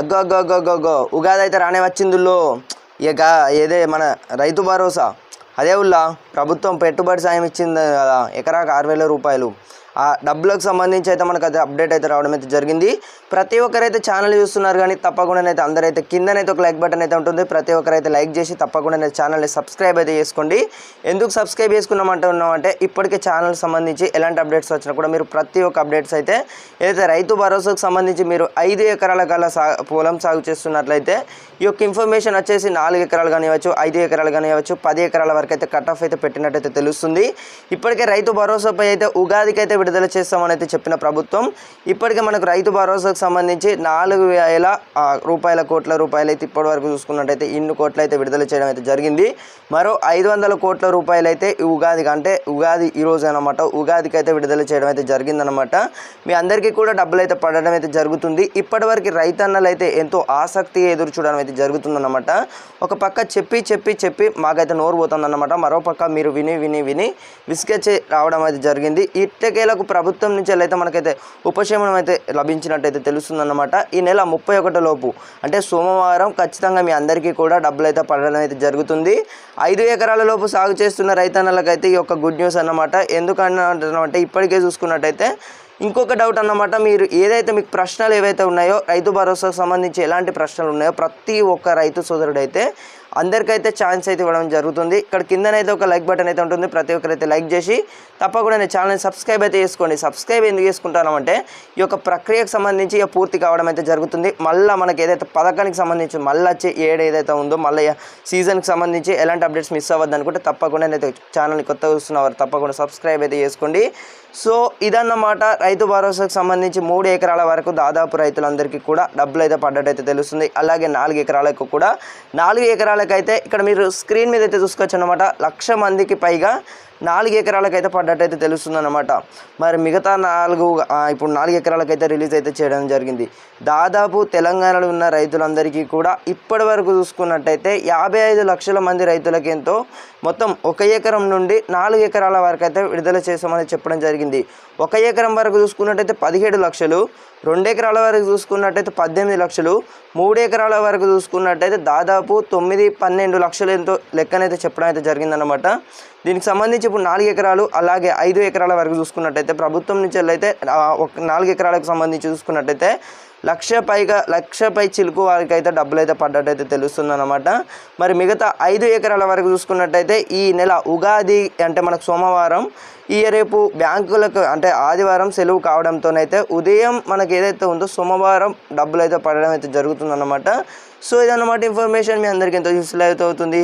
అగ్గో అగ్గో అగ్గో అగ్గో అగ్గో ఉగాది అయితే రానే వచ్చిందిలో ఇక ఏదే మన రైతు భరోసా. అదే ఉల్లా ప్రభుత్వం పెట్టుబడి సాయం ఇచ్చింది కదా ఎకరాకు ఆరు వేల రూపాయలు. ఆ డబ్బులకు సంబంధించి అయితే మనకు అయితే అప్డేట్ అయితే రావడం అయితే జరిగింది. ప్రతి ఒక్కరైతే ఛానల్ చూస్తున్నారు కానీ తప్పకుండా అయితే అందరైతే కిందనైతే ఒక లైక్ బటన్ అయితే ఉంటుంది. ప్రతి ఒక్కరైతే లైక్ చేసి తప్పకుండా ఛానల్ని సబ్స్క్రైబ్ అయితే చేసుకోండి. ఎందుకు సబ్స్క్రైబ్ చేసుకున్నామంటే ఉన్నామంటే ఇప్పటికే ఛానల్ సంబంధించి ఎలాంటి అప్డేట్స్ వచ్చినా కూడా మీరు ప్రతి ఒక్క అప్డేట్స్ అయితే ఏదైతే రైతు భరోసాకు సంబంధించి మీరు ఐదు ఎకరాల గల సా పొలం సాగు చేస్తున్నట్లయితే ఈ యొక్క ఇన్ఫర్మేషన్ వచ్చేసి నాలుగు ఎకరాలు కానివ్వచ్చు ఐదు ఎకరాలు కానివ్వచ్చు పది ఎకరాల వరకు అయితే కట్ ఆఫ్ అయితే పెట్టినట్టయితే తెలుస్తుంది. ఇప్పటికే రైతు భరోసాపై అయితే ఉగాదికి అయితే విడుదల చేస్తామని అయితే చెప్పిన ప్రభుత్వం ఇప్పటికే మనకు రైతు భరోసాకు సంబంధించి నాలుగు వేల రూపాయల కోట్ల రూపాయలు అయితే ఇప్పటి వరకు చూసుకున్నట్టయితే ఇన్ని కోట్లు అయితే విడుదల చేయడం అయితే జరిగింది. మరో ఐదు వందల కోట్ల రూపాయలు అయితే ఈ ఉగాదికి అంటే ఉగాది ఈ రోజు అనమాట ఉగాదికి అయితే విడుదల చేయడం అయితే జరిగిందనమాట మీ అందరికీ కూడా డబ్బులు అయితే పడడం అయితే జరుగుతుంది. ఇప్పటివరకు రైతన్నలు అయితే ఎంతో ఆసక్తి ఎదురు చూడడం అయితే జరుగుతుందన్నమాట. ఒక పక్క చెప్పి చెప్పి చెప్పి మాకైతే నోరు పోతుందన్నమాట. మరో పక్క మీరు విని విని విని విసుగచ్చి రావడం అయితే జరిగింది. మహిళలకు ప్రభుత్వం నుంచి అయితే మనకైతే ఉపశమనం అయితే లభించినట్టయితే తెలుస్తుందన్నమాట. ఈ నెల ముప్పై ఒకటి లోపు అంటే సోమవారం ఖచ్చితంగా మీ అందరికీ కూడా డబ్బులు అయితే పడడం అయితే జరుగుతుంది. ఐదు ఎకరాల లోపు సాగు చేస్తున్న రైతన్నలకైతే ఈ యొక్క గుడ్ న్యూస్ అన్నమాట. ఎందుకంటే ఇప్పటికే చూసుకున్నట్టయితే ఇంకొక డౌట్ అన్నమాట. మీరు ఏదైతే మీకు ప్రశ్నలు ఏవైతే ఉన్నాయో రైతు భరోసాకు సంబంధించి ఎలాంటి ప్రశ్నలు ఉన్నాయో ప్రతి ఒక్క రైతు సోదరుడైతే అందరికైతే ఛాన్స్ అయితే ఇవ్వడం జరుగుతుంది. ఇక్కడ కిందనైతే ఒక లైక్ బటన్ అయితే ఉంటుంది. ప్రతి ఒక్కరైతే లైక్ చేసి తప్పకుండా నేను ఛానల్ని సబ్స్క్రైబ్ అయితే చేసుకోండి. సబ్స్క్రైబ్ ఎందుకు చేసుకుంటానంటే ఈ యొక్క ప్రక్రియకు సంబంధించి ఇక పూర్తి కావడం అయితే జరుగుతుంది. మళ్ళీ మనకి ఏదైతే పథకానికి సంబంధించి మళ్ళీ వచ్చే ఏడు ఏదైతే ఉందో మళ్ళీ సీజన్కి సంబంధించి ఎలాంటి అప్డేట్స్ మిస్ అవ్వద్దు అనుకుంటే తప్పకుండా అయితే ఛానల్ని కొత్తగా చూస్తున్నవారు తప్పకుండా సబ్స్క్రైబ్ అయితే చేసుకోండి. సో ఇదన్నమాట రైతు భరోసాకు సంబంధించి మూడు ఎకరాల వరకు దాదాపు రైతులందరికీ కూడా డబ్బులు అయితే పడ్డట్టయితే తెలుస్తుంది. అలాగే నాలుగు ఎకరాలకు కూడా నాలుగు వాళ్ళకైతే ఇక్కడ మీరు స్క్రీన్ మీద అయితే చూసుకోవచ్చు అనమాట లక్ష మందికి పైగా నాలుగు ఎకరాలకైతే పడ్డట్టయితే తెలుస్తుంది అనమాట మరి మిగతా నాలుగు ఇప్పుడు నాలుగు ఎకరాలకైతే రిలీజ్ అయితే చేయడం జరిగింది. దాదాపు తెలంగాణలో ఉన్న రైతులందరికీ కూడా ఇప్పటి వరకు చూసుకున్నట్టయితే యాభై ఐదు లక్షల మంది రైతులకి ఎంతో మొత్తం ఒక ఎకరం నుండి నాలుగు ఎకరాల వరకు అయితే విడుదల చేసామని చెప్పడం జరిగింది. ఒక ఎకరం వరకు చూసుకున్నట్టయితే పదిహేడు లక్షలు రెండు ఎకరాల వరకు చూసుకున్నట్టయితే పద్దెనిమిది లక్షలు మూడు ఎకరాల వరకు చూసుకున్నట్టయితే దాదాపు తొమ్మిది పన్నెండు లక్షలు ఎంతో లెక్కనైతే చెప్పడం అయితే జరిగిందనమాట దీనికి సంబంధించి ఇప్పుడు నాలుగు ఎకరాలు అలాగే ఐదు ఎకరాల వరకు చూసుకున్నట్టయితే ప్రభుత్వం నుంచి అయితే ఒక నాలుగు ఎకరాలకు సంబంధించి చూసుకున్నట్టయితే లక్ష పైగా లక్ష పై చిలుకు వారికి అయితే డబ్బులు అయితే పడ్డట్టయితే తెలుస్తుంది అనమాట మరి మిగతా ఐదు ఎకరాల వరకు చూసుకున్నట్టయితే ఈ నెల ఉగాది అంటే మనకు సోమవారం ఈ రేపు బ్యాంకులకు అంటే ఆదివారం సెలవు కావడంతోనైతే ఉదయం మనకి ఏదైతే ఉందో సోమవారం డబ్బులు అయితే పడడం అయితే జరుగుతుందన్నమాట. సో ఇదన్నమాట ఇన్ఫర్మేషన్ మీ అందరికీ ఎంతో యూస్ఫుల్ అయితే అవుతుంది.